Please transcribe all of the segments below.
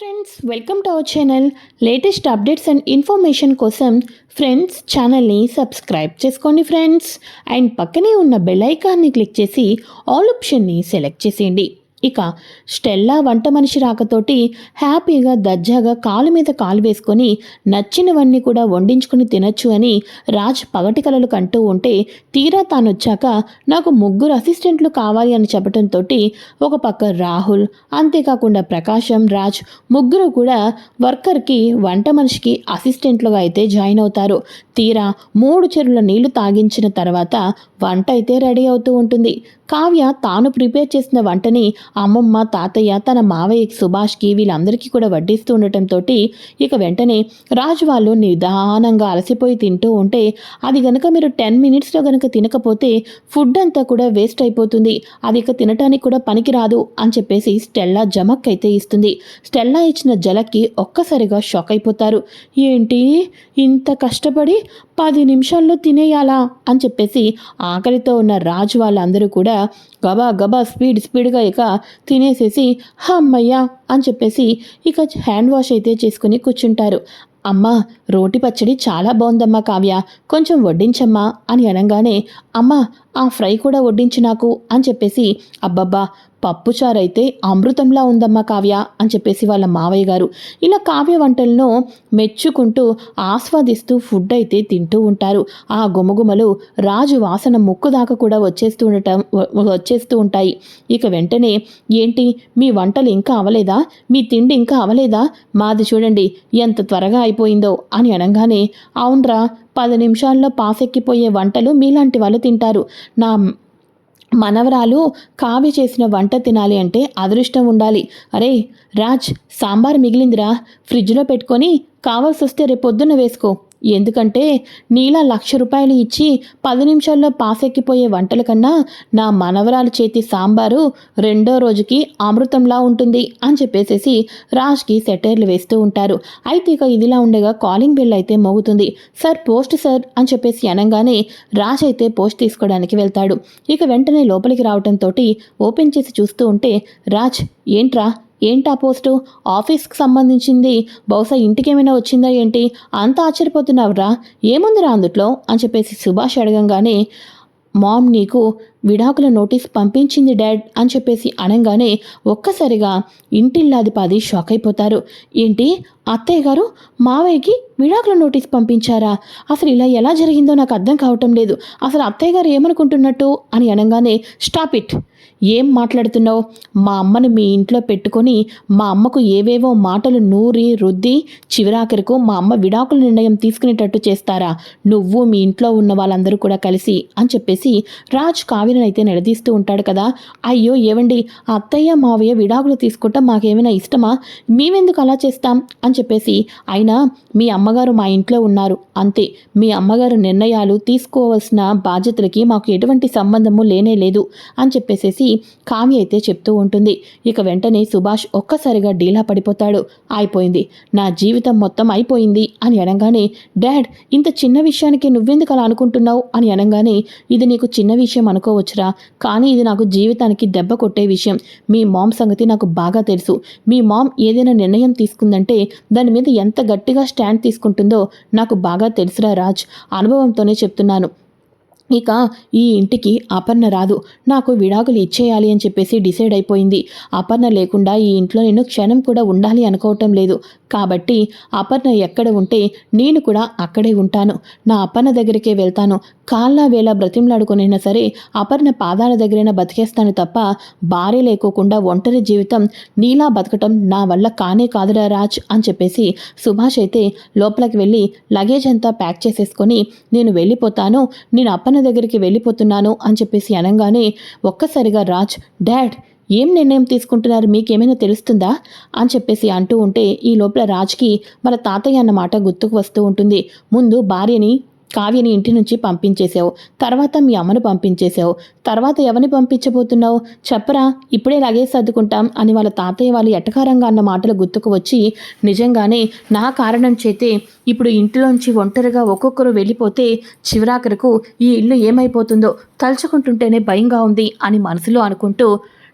Friends welcome to our channel latest updates and information కోసం friends ఛానల్ని subscribe చేసుకోండి friends and పక్కనే ఉన్న బెల్ ఐకాన్ని క్లిక్ చేసి ఆల్ ఆప్షన్ని సెలెక్ట్ చేసేయండి. ఇక స్టెల్లా వంట మనిషి రాకతోటి హ్యాపీగా దర్జాగా కాలు మీద కాలు వేసుకొని నచ్చినవన్నీ కూడా వండించుకుని తినొచ్చు అని రాజ్ పగటి కలలు కంటూ ఉంటే తీరా తాను వచ్చాక నాకు ముగ్గురు అసిస్టెంట్లు కావాలి అని చెప్పడంతో ఒక పక్క రాహుల్ అంతేకాకుండా ప్రకాశం రాజ్ ముగ్గురు కూడా వర్కర్కి వంట మనిషికి అసిస్టెంట్లుగా అయితే జాయిన్ అవుతారు. తీరా మూడు చెరువుల నీళ్ళు తాగించిన తర్వాత వంట అయితే రెడీ అవుతూ ఉంటుంది. కావ్య తాను ప్రిపేర్ చేసిన వంటని అమ్మమ్మ తాతయ్య తన మావయ్య సుభాష్కి వీళ్ళందరికీ కూడా వడ్డిస్తూ ఉండటంతో ఇక వెంటనే రాజు వాళ్ళు నిదానంగా అలసిపోయి తింటూ ఉంటే అది గనక మీరు టెన్ మినిట్స్లో గనక తినకపోతే ఫుడ్ అంతా కూడా వేస్ట్ అయిపోతుంది. అది ఇక తినటానికి కూడా పనికిరాదు అని చెప్పేసి స్టెల్లా జమక్ అయితే ఇస్తుంది. స్టెల్లా ఇచ్చిన జలక్కి ఒక్కసారిగా షాక్ అయిపోతారు. ఏంటి? ఇంత కష్టపడి పది నిమిషాల్లో తినేయాలా? అని చెప్పేసి ఆకలితో ఉన్న రాజు వాళ్ళందరూ కూడా గబా గబా స్పీడ్ స్పీడ్గా ఇక తినేసేసి అమ్మయ్యా అని చెప్పేసి ఇక హ్యాండ్ వాష్ అయితే చేసుకుని కూర్చుంటారు. అమ్మా రోటి పచ్చడి చాలా బాగుందమ్మా కావ్య కొంచెం వడ్డించమ్మా అని అనగానే అమ్మా ఆ ఫ్రై కూడా వడ్డించు నాకు అని చెప్పేసి అబ్బబ్బా పప్పుచారైతే అమృతంలా ఉందమ్మా కావ్య అని చెప్పేసి వాళ్ళ మావయ్య గారు. ఇలా కావ్య వంటలను మెచ్చుకుంటూ ఆస్వాదిస్తూ ఫుడ్ అయితే తింటూ ఉంటారు. ఆ గుమగుమలు రాజు వాసన ముక్కు దాకా కూడా వచ్చేస్తూ ఉండటం వచ్చేస్తూ ఉంటాయి. ఇక వెంటనే ఏంటి? మీ వంటలు ఇంకా అవలేదా? మీ తిండి ఇంకా అవలేదా? మాది చూడండి ఎంత త్వరగా అయిపోయిందో అని అనగానే అవునరా పది నిమిషాల్లో పాసెక్కిపోయే వంటలు మీలాంటి వాళ్ళు తింటారు. నా మనవరాలు కావి చేసిన వంట తినాలి అంటే అదృష్టం ఉండాలి. అరే రాజ్ సాంబార్ మిగిలిందిరా. ఫ్రిడ్జ్లో పెట్టుకొని కావాల్సి వస్తే రేపొద్దున వేసుకో. ఎందుకంటే నీలా లక్ష రూపాయలు ఇచ్చి పది నిమిషాల్లో పాసెక్కిపోయే వంటల కన్నా నా మనవరాలు చేతి సాంబారు రెండో రోజుకి అమృతంలా ఉంటుంది అని చెప్పేసేసి రాజ్కి సెటైర్లు వేస్తూ ఉంటారు. అయితే ఇక ఇదిలా ఉండగా కాలింగ్ బిల్ అయితే మోగుతుంది. సార్ పోస్ట్ సార్ అని చెప్పేసి అనగానే రాజ్ అయితే పోస్ట్ తీసుకోవడానికి వెళ్తాడు. ఇక వెంటనే లోపలికి రావడంతో ఓపెన్ చేసి చూస్తూ ఉంటే రాజ్ ఏంట్రా? ఏంటా పోస్టు? ఆఫీస్కి సంబంధించింది బహుశా ఇంటికేమైనా వచ్చిందా ఏంటి? అంత ఆశ్చర్యపోతున్నావురా. ఏముందిరా అందుట్లో? అని చెప్పేసి సుభాష్ అడగంగానే మామ్ నీకు విడాకుల నోటీస్ పంపించింది డాడ్ అని చెప్పేసి అనగానే ఒక్కసారిగా ఇంటిల్లాది పాది షాక్ అయిపోతారు ఏంటి? అత్తయ్య గారు మావయ్యకి విడాకుల నోటీస్ పంపించారా? అసలు ఇలా ఎలా జరిగిందో నాకు అర్థం కావటం లేదు. అసలు అత్తయ్య గారు ఏమనుకుంటున్నట్టు? అని అనగానే స్టాప్ ఇట్. ఏం మాట్లాడుతున్నావు? మా అమ్మను మీ ఇంట్లో పెట్టుకొని మా అమ్మకు ఏవేవో మాటలు నూరి రుద్ది చివరాఖరికు మా అమ్మ విడాకుల నిర్ణయం తీసుకునేటట్టు చేస్తారా? నువ్వు మీ ఇంట్లో ఉన్న వాళ్ళందరూ కూడా కలిసి అని చెప్పేసి రాజ్ కావ్యను నిలదీస్తూ ఉంటాడు కదా. అయ్యో ఏవండి అత్తయ్య మావయ్య విడాకులు తీసుకుంటాం మాకేమైనా ఇష్టమా? మేమెందుకు అలా చేస్తాం? అని చెప్పేసి అయినా మీ అమ్మగారు మా ఇంట్లో ఉన్నారు. అంతే మీ అమ్మగారు నిర్ణయాలు తీసుకోవాల్సిన బాధ్యతలకి మాకు ఎటువంటి సంబంధము లేనే లేదు అని చెప్పేసేసి కావ్య అయితే చెప్తూ ఉంటుంది. ఇక వెంటనే సుభాష్ ఒక్కసారిగా డీలా పడిపోతాడు. అయిపోయింది. నా జీవితం మొత్తం అయిపోయింది అని అనగానే డాడ్ ఇంత చిన్న విషయానికి నువ్వెందుకు అలా అనుకుంటున్నావు? అని అనగానే ఇది నీకు చిన్న విషయం అనుకోవచ్చురా. కానీ ఇది నాకు జీవితానికి దెబ్బ కొట్టే విషయం. మీ మామ్ సంగతి నాకు బాగా తెలుసు. మీ మామ్ ఏదైనా నిర్ణయం తీసుకుందంటే దాని మీద ఎంత గట్టిగా స్టాండ్ తీసుకుంటుందో నాకు బాగా తెలుసురా రాజ్. అనుభవంతోనే చెప్తున్నాను. ఇక ఈ ఇంటికి అపర్ణ రాదు. నాకు విడాకులు ఇచ్చేయాలి అని చెప్పేసి డిసైడ్ అయిపోయింది. అపర్ణ లేకుండా ఈ ఇంట్లో నేను క్షణం కూడా ఉండాలి అనుకోవటం లేదు. కాబట్టి అపర్ణ ఎక్కడ ఉంటే నేను కూడా అక్కడే ఉంటాను. నా అపర్ణ దగ్గరికే వెళ్తాను. కాళ్ళ వేళ బ్రతిమలాడుకునైనా సరే అపర్ణ పాదాల దగ్గరైనా బతికేస్తాను తప్ప భార్య లేకోకుండా ఒంటరి జీవితం నీలా బతకటం నా వల్ల కానే కాదురా రాజ్ అని చెప్పేసి సుభాష్ అయితే లోపలికి వెళ్ళి లగేజ్ అంతా ప్యాక్ చేసేసుకొని నేను వెళ్ళిపోతాను. నేను అపర్ణ దగ్గరికి వెళ్ళిపోతున్నాను అని చెప్పేసి అనగానే ఒక్కసారిగా రాజ్ డాడ్ ఏం నిర్ణయం తీసుకుంటున్నారు? మీకేమైనా తెలుస్తుందా? అని చెప్పేసి అంటూ ఉంటే ఈ లోపల రాజ్కి వాళ్ళ తాతయ్య అన్నమాట గుర్తుకు వస్తూ ఉంటుంది. ముందు భార్యని కావ్యని ఇంటి నుంచి పంపించేశావు. తర్వాత మీ అమ్మను పంపించేశావు. తర్వాత ఎవరిని పంపించబోతున్నావు? చెప్పరా ఇప్పుడే లగేజ్ సర్దుకుంటాం అని వాళ్ళ తాతయ్య వాళ్ళు ఎటకారంగా అన్న మాటలు గుర్తుకు వచ్చి నిజంగానే నా కారణం చేతే ఇప్పుడు ఇంటిలోంచి ఒంటరిగా ఒక్కొక్కరు వెళ్ళిపోతే చివరాఖరకు ఈ ఇల్లు ఏమైపోతుందో తలుచుకుంటుంటేనే భయంగా ఉంది అని మనసులో అనుకుంటూ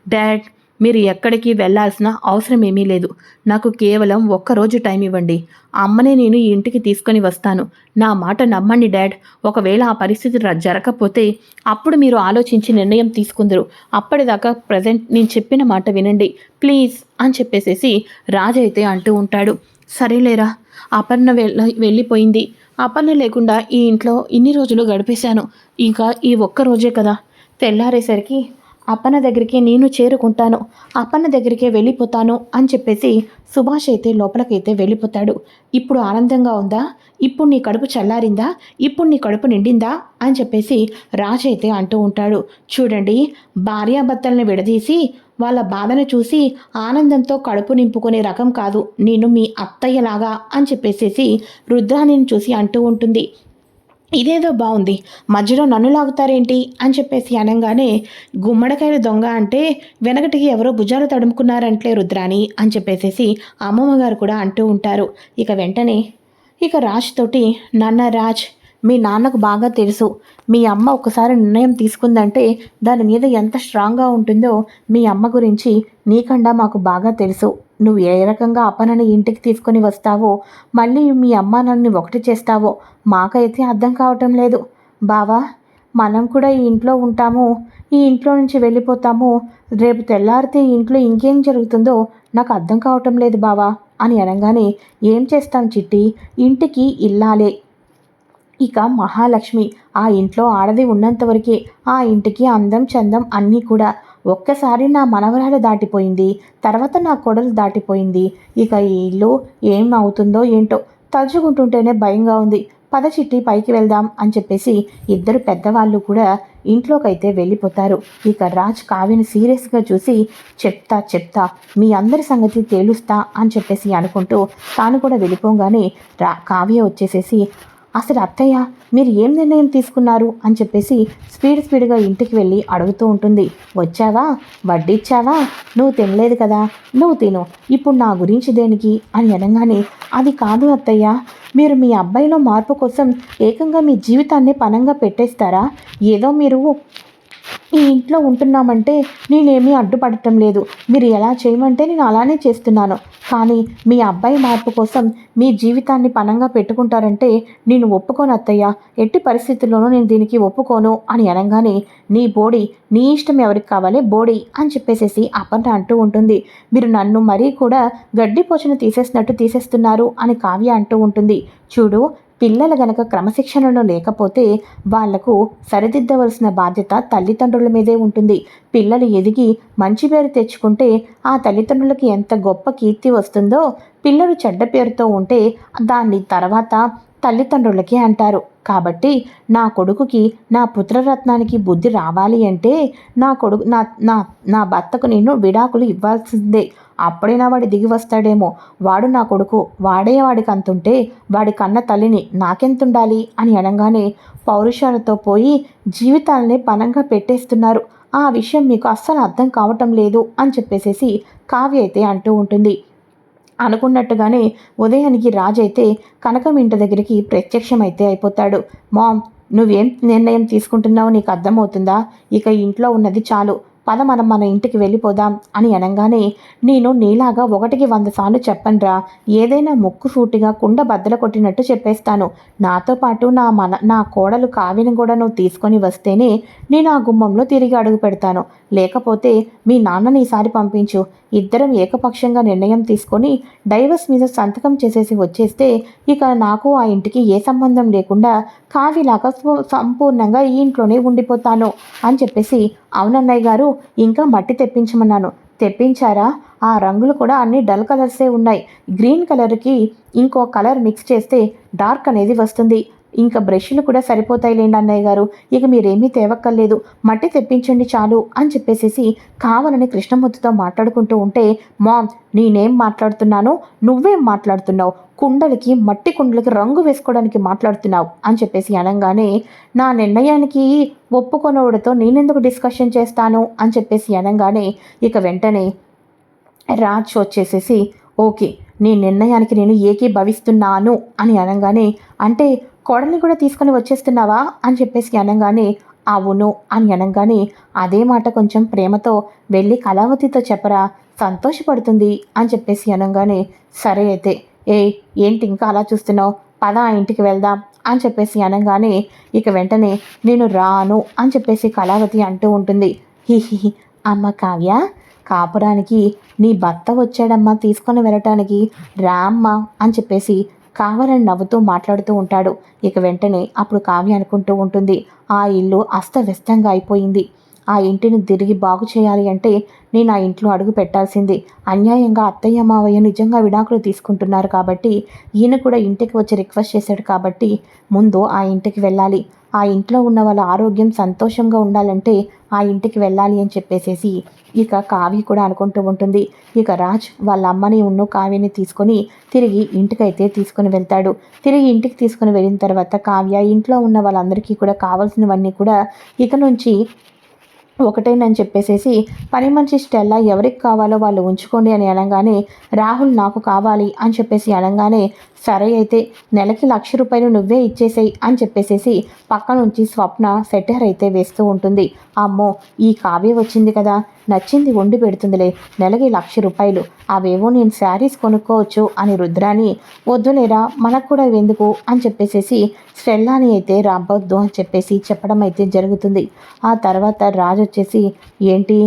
డాడ్ మీరు ఎక్కడికి వెళ్ళాల్సిన అవసరం ఏమీ లేదు. నాకు కేవలం ఒక్కరోజు టైం ఇవ్వండి. అమ్మనే నేను ఈ ఇంటికి తీసుకొని వస్తాను. నా మాట నమ్మండి డాడ్. ఒకవేళ ఆ పరిస్థితి జరగకపోతే అప్పుడు మీరు ఆలోచించి నిర్ణయం తీసుకుందరు. అప్పటిదాకా ప్రజెంట్ నేను చెప్పిన మాట వినండి. ప్లీజ్ అని చెప్పేసేసి రాజు అయితే అంటూ ఉంటాడు. సరేలేరా. అపర్ణ వెళ్ళ వెళ్ళిపోయింది. అపర్ణ లేకుండా ఈ ఇంట్లో ఇన్ని రోజులు గడిపేశాను. ఇంకా ఈ ఒక్క రోజే కదా. తెల్లారేసరికి అప్పన్న దగ్గరికి నేను చేరుకుంటాను అప్పన్న దగ్గరికే వెళ్ళిపోతాను అని చెప్పేసి సుభాష్ అయితే లోపలికైతే వెళ్ళిపోతాడు. ఇప్పుడు ఆనందంగా ఉందా? ఇప్పుడు నీ కడుపు చల్లారిందా? ఇప్పుడు నీ కడుపు నిండిందా? అని చెప్పేసి రాజు అయితే అంటూ ఉంటాడు. చూడండి భార్యాభర్తల్ని విడదీసి వాళ్ళ బాధను చూసి ఆనందంతో కడుపు నింపుకునే రకం కాదు నేను మీ అత్తయ్యలాగా అని చెప్పేసేసి రుద్రాణిని చూసి అంటూ ఉంటుంది. ఇదేదో బాగుంది మధ్యలో నన్ను లాగుతారేంటి? అని చెప్పేసి అనగానే గుమ్మడికాయల దొంగ అంటే వెనకటికి ఎవరో భుజాలు తడుముకున్నారంటలే రుద్రాని అని చెప్పేసేసి అమ్మమ్మ గారు కూడా అంటూ ఉంటారు. ఇక వెంటనే ఇక రాజ్ తోటి నాన్న రాజ్ మీ నాన్నకు బాగా తెలుసు. మీ అమ్మ ఒకసారి నిర్ణయం తీసుకుందంటే దాని మీద ఎంత స్ట్రాంగ్గా ఉంటుందో మీ అమ్మ గురించి నీకన్నా మాకు బాగా తెలుసు. నువ్వు ఏ రకంగా అప్పనని ఇంటికి తీసుకొని వస్తావో మళ్ళీ మీ అమ్మ నన్ను ఒకటి చేస్తావో మాకైతే అర్థం కావటం లేదు. బావా మనం కూడా ఈ ఇంట్లో ఉంటాము ఈ ఇంట్లో నుంచి వెళ్ళిపోతాము. రేపు తెల్లారితే ఈ ఇంట్లో ఇంకేం జరుగుతుందో నాకు అర్థం కావటం లేదు బావా అని అనగానే ఏం చేస్తాం చిట్టి? ఇంటికి ఇల్లాలే. ఇక మహాలక్ష్మి ఆ ఇంట్లో ఆడది ఉన్నంతవరకే ఆ ఇంటికి అందం చందం అన్నీ కూడా ఒక్కసారి నా మనవరాలు దాటిపోయింది. తర్వాత నా కొడలు దాటిపోయింది. ఇక ఈ ఇల్లు ఏం అవుతుందో ఏంటో తలుచుకుంటుంటేనే భయంగా ఉంది. పద చిట్టి పైకి వెళ్దాం అని చెప్పేసి ఇద్దరు పెద్దవాళ్ళు కూడా ఇంట్లోకైతే వెళ్ళిపోతారు. ఇక రాజ్ కావ్యని సీరియస్గా చూసి చెప్తా చెప్తా మీ అందరి సంగతి తేలుస్తా అని చెప్పేసి అనుకుంటూ తాను కూడా వెళ్ళిపోగానే రా కావ్య వచ్చేసేసి అసలు అత్తయ్య మీరు ఏం నిర్ణయం తీసుకున్నారు? అని చెప్పేసి స్పీడ్ స్పీడ్గా ఇంటికి వెళ్ళి అడుగుతూ ఉంటుంది. వచ్చావా? వడ్డిచ్చావా? నువ్వు తినలేదు కదా? నువ్వు తిను. ఇప్పుడు నా గురించి దేనికి? అని అనగానే అది కాదు అత్తయ్య. మీరు మీ అబ్బాయిలో మార్పు కోసం ఏకంగా మీ జీవితాన్ని పనంగా పెట్టేస్తారా? ఏదో మీరు ఈ ఇంట్లో ఉంటున్నామంటే నేనేమీ అడ్డుపడటం లేదు. మీరు ఎలా చేయమంటే నేను అలానే చేస్తున్నాను. కానీ మీ అబ్బాయి మార్పు కోసం మీ జీవితాన్ని పనంగా పెట్టుకుంటారంటే నేను ఒప్పుకోను అత్తయ్య. ఎట్టి పరిస్థితుల్లోనూ నేను దీనికి ఒప్పుకోను అని అనగానే నీ బోడి నీ ఇష్టం ఎవరికి కావాలి బోడి అని చెప్పేసేసి అపర్ణ అంటూ ఉంటుంది. మీరు నన్ను మరీ కూడా గడ్డి పోచను తీసేసినట్టు తీసేస్తున్నారు అని కావ్య అంటూ ఉంటుంది. చూడు పిల్లలు గనక క్రమశిక్షణలో లేకపోతే వాళ్ళకు సరిదిద్దవలసిన బాధ్యత తల్లిదండ్రుల మీదే ఉంటుంది. పిల్లలు ఎదిగి మంచి పేరు తెచ్చుకుంటే ఆ తల్లిదండ్రులకి ఎంత గొప్ప కీర్తి వస్తుందో పిల్లలు చెడ్డ పేరుతో ఉంటే దాన్ని తర్వాత తల్లిదండ్రులకి అంటారు. కాబట్టి నా కొడుకుకి నా పుత్రరత్నానికి బుద్ధి రావాలి అంటే నా కొడుకు నా నా నా భర్తకు నేను విడాకులు ఇవ్వాల్సిందే. అప్పుడైనా వాడు దిగి వస్తాడేమో. వాడు నా కొడుకు. వాడే వాడికి అంతుంటే వాడి కన్న తల్లిని నాకెంతుండాలి అని అనగానే పౌరుషాలతో పోయి జీవితాలనే పనంగా పెట్టేస్తున్నారు. ఆ విషయం మీకు అస్సలు అర్థం కావటం లేదు అని చెప్పేసేసి కావ్య అయితే అంటూ ఉంటుంది. అనుకున్నట్టుగానే ఉదయానికి రాజు అయితే కనకం ఇంటి దగ్గరికి ప్రత్యక్షమైతే అయిపోతాడు. మామ్ నువ్వేం నిర్ణయం తీసుకుంటున్నావో నీకు అర్థమవుతుందా? ఇక ఇంట్లో ఉన్నది చాలు. పద మనం మన ఇంటికి వెళ్ళిపోదాం అని అనగానే నేను నీలాగా ఒకటికి వంద సార్లు చెప్పనురా. ఏదైనా ముక్కు సూటిగా కుండ బద్దల కొట్టినట్టు చెప్పేస్తాను. నాతో పాటు నా మన నా కోడలు కావిని కూడా నువ్వు తీసుకొని వస్తేనే నేను ఆ గుమ్మంలో తిరిగి అడుగు పెడతాను. లేకపోతే మీ నాన్నని ఈసారి పంపించు. ఇద్దరం ఏకపక్షంగా నిర్ణయం తీసుకొని డైవర్స్ మీద సంతకం చేసేసి వచ్చేస్తే ఇక నాకు ఆ ఇంటికి ఏ సంబంధం లేకుండా కావిలాగా సంపూర్ణంగా ఈ ఇంట్లోనే ఉండిపోతాను అని చెప్పేసి అవునన్నయ్య గారు ఇంకా మట్టి తెప్పించమన్నాను. తెప్పించారా? ఆ రంగులు కూడా అన్ని డల్ కలర్సే ఉన్నాయి. గ్రీన్ కలర్కి ఇంకో కలర్ మిక్స్ చేస్తే డార్క్ అనేది వస్తుంది. ఇంకా బ్రష్లు కూడా సరిపోతాయిలేండి అన్నయ్య గారు. ఇక మీరేమీ తేవక్కర్లేదు. మట్టి తెప్పించండి చాలు అని చెప్పేసేసి కావాలని కృష్ణమూర్తితో మాట్లాడుకుంటూ ఉంటే మామ్ నేనేం మాట్లాడుతున్నాను నువ్వేం మాట్లాడుతున్నావు? కుండలకి మట్టి కుండలకి రంగు వేసుకోవడానికి మాట్లాడుతున్నావు? అని చెప్పేసి అనగానే నా నిర్ణయానికి ఒప్పుకొనవుడితో నేనెందుకు డిస్కషన్ చేస్తాను? అని చెప్పేసి అనగానే ఇక వెంటనే రాజ్ వచ్చేసేసి ఓకే నీ నిర్ణయానికి నేను ఏకీభవిస్తున్నాను అని అనగానే అంటే కోడల్ని కూడా తీసుకొని వచ్చేస్తున్నావా అని చెప్పేసి అనగానే అవును అని అనగానే అదే మాట కొంచెం ప్రేమతో వెళ్ళి కళావతితో చెప్పరా సంతోషపడుతుంది అని చెప్పేసి అనగానే సరే అయితే ఏ ఏంటి ఇంకా అలా చూస్తున్నావు? పద ఆ ఇంటికి వెళ్దాం అని చెప్పేసి అనగానే ఇక వెంటనే నేను రాను అని చెప్పేసి కళావతి అంటూ ఉంటుంది. హిహి అమ్మ కావ్య కాపురానికి నీ భర్త వచ్చాడమ్మా తీసుకొని వెళ్ళటానికి రామ్మ అని చెప్పేసి కావాలని నవ్వుతూ మాట్లాడుతూ ఉంటాడు. ఇక వెంటనే అప్పుడు కావ్య అనుకుంటూ ఉంటుంది. ఆ ఇల్లు అస్తవ్యస్తంగా అయిపోయింది. ఆ ఇంటిని తిరిగి బాగు చేయాలి అంటే నేను ఆ ఇంట్లో అడుగు పెట్టాల్సింది. అన్యాయంగా అత్తయ్య మావయ్య నిజంగా విడాకులు తీసుకుంటున్నారు కాబట్టి ఈయన కూడా ఇంటికి వచ్చి రిక్వెస్ట్ చేశాడు కాబట్టి ముందు ఆ ఇంటికి వెళ్ళాలి. ఆ ఇంట్లో ఉన్న వాళ్ళ ఆరోగ్యం సంతోషంగా ఉండాలంటే ఆ ఇంటికి వెళ్ళాలి అని చెప్పేసేసి ఇక కావ్య కూడా అనుకుంటూ ఉంటుంది. ఇక రాజ్ వాళ్ళ అమ్మని ఉన్న కావ్యని తీసుకొని తిరిగి ఇంటికైతే తీసుకుని వెళ్తాడు. తిరిగి ఇంటికి తీసుకుని వెళ్ళిన తర్వాత కావ్య ఇంట్లో ఉన్న వాళ్ళందరికీ కూడా కావాల్సినవన్నీ కూడా ఇక నుంచి ఒకటేనని చెప్పేసేసి పని మనిషి స్టెల్లా ఎవరికి కావాలో వాళ్ళు ఉంచుకోండి అని అనగానే రాహుల్ నాకు కావాలి అని చెప్పేసి అనగానే సరే అయితే నెలకి లక్ష రూపాయలు నువ్వే ఇచ్చేసేయి అని చెప్పేసేసి పక్క నుంచి స్వప్న సెటర్ అయితే వేస్తూ ఉంటుంది. అమ్మో ఈ కావ్య వచ్చింది కదా. నచ్చింది వండి పెడుతుందిలే. నెలకి లక్ష రూపాయలు. అవేవో నేను శారీస్ కొనుక్కోవచ్చు అని రుద్రాని వద్దులేరా మనకు కూడా ఎందుకు అని చెప్పేసేసి స్టెల్లాని అయితే రాబోద్దు అని చెప్పేసి చెప్పడం అయితే జరుగుతుంది. ఆ తర్వాత రాజు వచ్చేసి ఏంటి?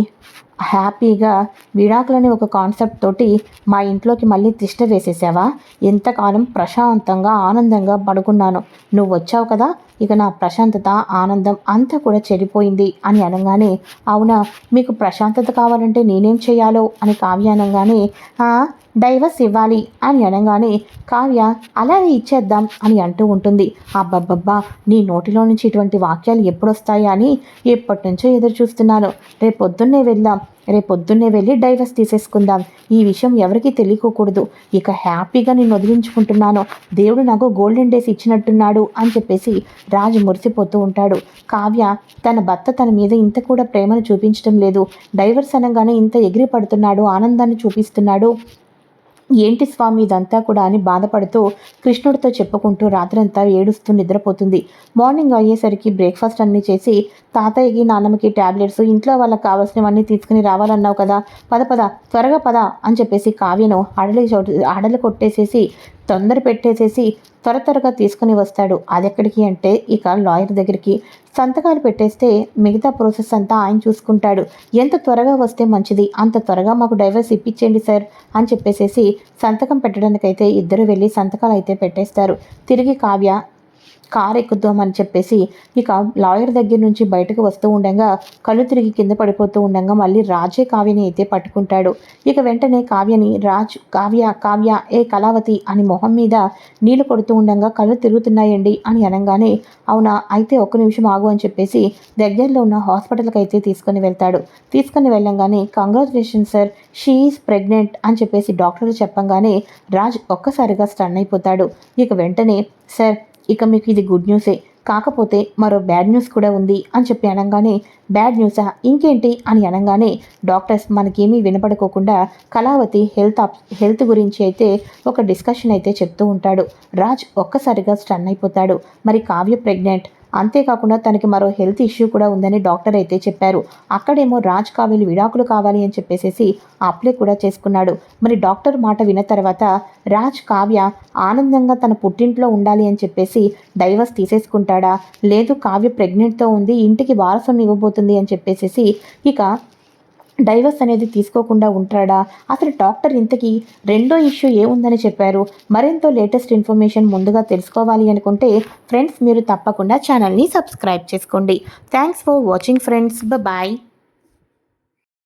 హ్యాపీగా విడాకులని ఒక కాన్సెప్ట్ తోటి మా ఇంట్లోకి మళ్ళీ తిష్ట వేసేసావా? ఎంతకాలం ప్రశాంతంగా ఆనందంగా పడుకున్నాను. నువ్వు వచ్చావు కదా? ఇక నా ప్రశాంతత ఆనందం అంతా కూడా చెడిపోయింది అని అనగానే అవునా? మీకు ప్రశాంతత కావాలంటే నేనేం చేయాలో? అని కావ్య అనగానే డైవర్స్ ఇవ్వాలి అని అనగానే కావ్య అలాగే ఇచ్చేద్దాం అని అంటూ ఉంటుంది. అబ్బబ్బబ్బా నీ నోటిలో నుంచి ఇటువంటి వాక్యాలు ఎప్పుడొస్తాయా అని ఎప్పటి నుంచో ఎదురు చూస్తున్నాను రేపొద్దున్నే వెళ్దాం. రేపు పొద్దున్నే వెళ్ళి డైవర్స్ తీసేసుకుందాం. ఈ విషయం ఎవరికీ తెలియకూడదు. ఇక హ్యాపీగా నేను వదిలించుకుంటున్నాను. దేవుడు నాకు గోల్డెన్ డేస్ ఇచ్చినట్టున్నాడు అని చెప్పేసి రాజు మురిసిపోతూ ఉంటాడు. కావ్య తన భర్త తన మీద ఇంత కూడా ప్రేమను చూపించడం లేదు. డైవర్స్ అనగానే ఇంత ఎగిరి పడుతున్నాడు ఆనందాన్ని చూపిస్తున్నాడు. ఏంటి స్వామి ఇదంతా కూడా అని బాధపడుతూ కృష్ణుడితో చెప్పుకుంటూ రాత్రంతా ఏడుస్తూ నిద్రపోతుంది. మార్నింగ్ అయ్యేసరికి బ్రేక్ఫాస్ట్ అన్నీ చేసి తాతయ్యకి నాన్నమ్మకి ట్యాబ్లెట్స్ ఇంట్లో వాళ్ళకి కావాల్సినవన్నీ తీసుకుని రావాలన్నావు కదా పద పద త్వరగా పద అని చెప్పేసి కావ్యను అడలి అడలు కొట్టేసేసి తొందర పెట్టేసేసి త్వర త్వరగా తీసుకుని వస్తాడు. అది ఎక్కడికి అంటే ఇక లాయర్ దగ్గరికి. సంతకాలు పెట్టేస్తే మిగతా ప్రాసెస్ అంతా ఆయన చూసుకుంటాడు. ఎంత త్వరగా వస్తే మంచిది? అంత త్వరగా మాకు డైవర్స్ ఇప్పించండి సార్ అని చెప్పేసేసి సంతకం పెట్టడానికైతే ఇద్దరు వెళ్ళి సంతకాలు అయితే పెట్టేస్తారు. తిరిగి కావ్య కార్ ఎక్కుద్దామని చెప్పేసి ఇక లాయర్ దగ్గర నుంచి బయటకు వస్తూ ఉండగా కళ్ళు తిరిగి కింద పడిపోతూ ఉండగా మళ్ళీ రాజే కావ్యని అయితే పట్టుకుంటాడు. ఇక వెంటనే కావ్యని రాజ్ కావ్య కావ్య ఏ కళావతి అని మొహం మీద నీళ్ళు కొడుతూ ఉండగా కళ్ళు తిరుగుతున్నాయండి అని అనగానే అవునా అయితే ఒక్క నిమిషం ఆగు అని చెప్పేసి దగ్గరలో ఉన్న హాస్పిటల్కి అయితే తీసుకొని వెళ్తాడు. తీసుకొని వెళ్ళంగానే కంగ్రాచులేషన్ సార్ షీఈస్ ప్రెగ్నెంట్ అని చెప్పేసి డాక్టర్లు చెప్పంగానే రాజ్ ఒక్కసారిగా స్టన్ అయిపోతాడు. ఇక వెంటనే సార్ ఇక మీకు ఇది గుడ్ న్యూసే కాకపోతే మరో బ్యాడ్ న్యూస్ కూడా ఉంది అని చెప్పి అనగానే బ్యాడ్ న్యూసా ఇంకేంటి అని అనగానే డాక్టర్స్ మనకేమీ వినపడుకోకుండా కళావతి హెల్త్ హెల్త్ గురించి అయితే ఒక డిస్కషన్ అయితే చెప్తూ ఉంటాడు. రాజ్ ఒక్కసారిగా స్టన్ అయిపోతాడు. మరి కావ్య ప్రెగ్నెంట్ అంతేకాకుండా తనకి మరో హెల్త్ ఇష్యూ కూడా ఉందని డాక్టర్ అయితే చెప్పారు. అక్కడేమో రాజ్ కావేలి విడాకులు కావాలి అని చెప్పేసి అప్లై కూడా చేసుకున్నాడు. మరి డాక్టర్ మాట విన్న తర్వాత రాజ్ కావ్య ఆనందంగా తన పుట్టింట్లో ఉండాలి అని చెప్పేసి డైవర్స్ తీసేసుకుంటాడా? లేదు కావ్య ప్రెగ్నెంట్తో ఉంది ఇంటికి వారసుని ఇవ్వబోతుంది అని చెప్పేసి ఇక డైవర్స్ అనేది తీసుకోకుండా ఉంటాడా? అసలు డాక్టర్ ఇంతకీ రెండో ఇష్యూ ఏముందని చెప్పారు? మరెంతో లేటెస్ట్ ఇన్ఫర్మేషన్ ముందుగా తెలుసుకోవాలి అనుకుంటే ఫ్రెండ్స్ మీరు తప్పకుండా ఛానల్ని సబ్స్క్రైబ్ చేసుకోండి. Thanks for watching friends. Bye